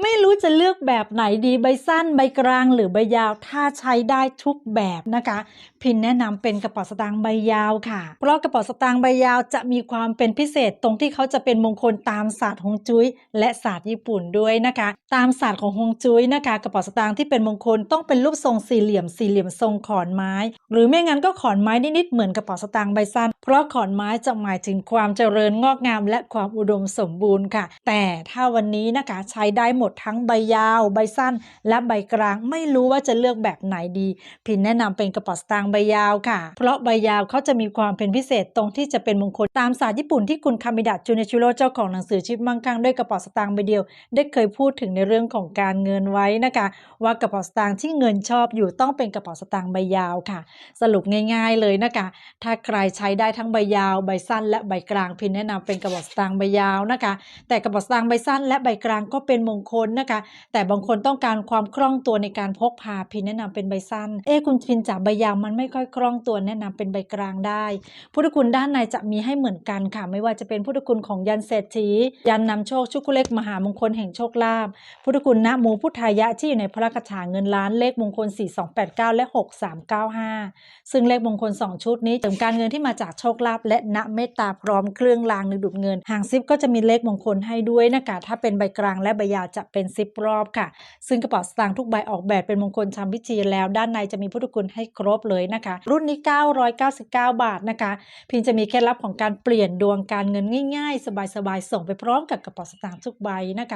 ไม่รู้จะเลือกแบบไหนดีใบสั้นใบกลางหรือใบยาวถ้าใช้ได้ทุกแบบนะคะ พินแนะนำเป็นกระเป๋าสตางค์ใบยาวค่ะ เพราะกระเป๋าสตางค์ใบยาวจะมีความเป็นพิเศษตรงที่เขาจะเป็นมงคลตามศาสตร์ฮงจุ้ยและศาสตร์ญี่ปุ่นด้วยนะคะ ตามศาสตร์ของฮงจุ้ยนะคะ กระเป๋าสตางค์ที่เป็นมงคลต้องเป็นรูปทรงสี่เหลี่ยมสี่เหลี่ยมทรงขอนไม้ หรือไม่งั้นก็ขอนไม้นิดๆเหมือนกระเป๋าสตางค์ใบสั้น เพราะขอนไม้จะหมายถึงความเจริญงอกงาม และความอุดมสมบูรณ์ค่ะ แต่ถ้าวันนี้นะคะใช้ได้หมดทั้งใบยาว ใบสั้น และใบกลางไม่รู้ว่าจะเลือกแบบไหนดี พินแนะนำเป็นกระเป๋าสตางค์ใบยาวค่ะ เพราะใบยาวเขาจะมีความเป็นพิเศษตรงที่จะเป็นมงคลตามศาสตร์ญี่ปุ่นที่คุณคามิดะจูเนชิโร่เจ้าของหนังสือชีวิตมั่งคั่งด้วยกระเป๋าสตางค์ใบเดียว ได้เคยพูดถึงในเรื่องของการเงินไว้นะคะ ว่ากระเป๋าสตางค์ที่เงินชอบอยู่ต้องเป็นกระเป๋าสตางค์ใบยาวค่ะ สรุปง่าย ๆเลยนะคะ ถ้าใครใช้ได้ทั้งใบยาว ใบสั้น และใบกลางพินแนะนำเป็นกระเป๋าสตางค์ใบยาวนะคะ แต่กระเป๋าสตางค์ใบสั้นและใบกลางก็เป็นมงคลนะคะ แต่บางคนต้องการความคล่องตัวในการพกพาพินแนะนำเป็นใบสั้น เอ๊คุณพินจากใบยาวมันไม่ค่อยคล่องตัวแนะนำเป็นใบกลางได้ พุทธคุณด้านในจะมีให้เหมือนกันค่ะ ไม่ว่าจะเป็นพุทธคุณของยันเศรษฐี ยันนำโชคชุกุเล็กมหามงคลแห่งโชคลาภพุทธคุณนะโมพุทธายะที่อยู่ในพระคาถาเงินล้านเลขมงคล 4289 และ 6395 ซึ่งเลขมงคล 2 ชุดนี้เสริมการเงินที่มาจากโชคลาภและณเมตตาพร้อมเครื่องรางนึกดูดเงิน หางซิปก็จะมีเลขมงคลให้ด้วยนะคะถ้าเป็นใบกลางและใบยาวจะเป็นซิปรอบค่ะ ซึ่งกระเป๋าสตางค์ทุกใบออกแบบเป็นมงคลชามพิจีแล้วด้านในจะมีพุทธคุณให้ครบเลยนะคะ รุ่นนี้ 999 บาทนะคะ พินจะมีเคล็ดลับของการเปลี่ยนดวงการเงินง่าย ๆ สบายๆส่งไปพร้อมกับกระเป๋าสตางค์ทุกใบนะคะ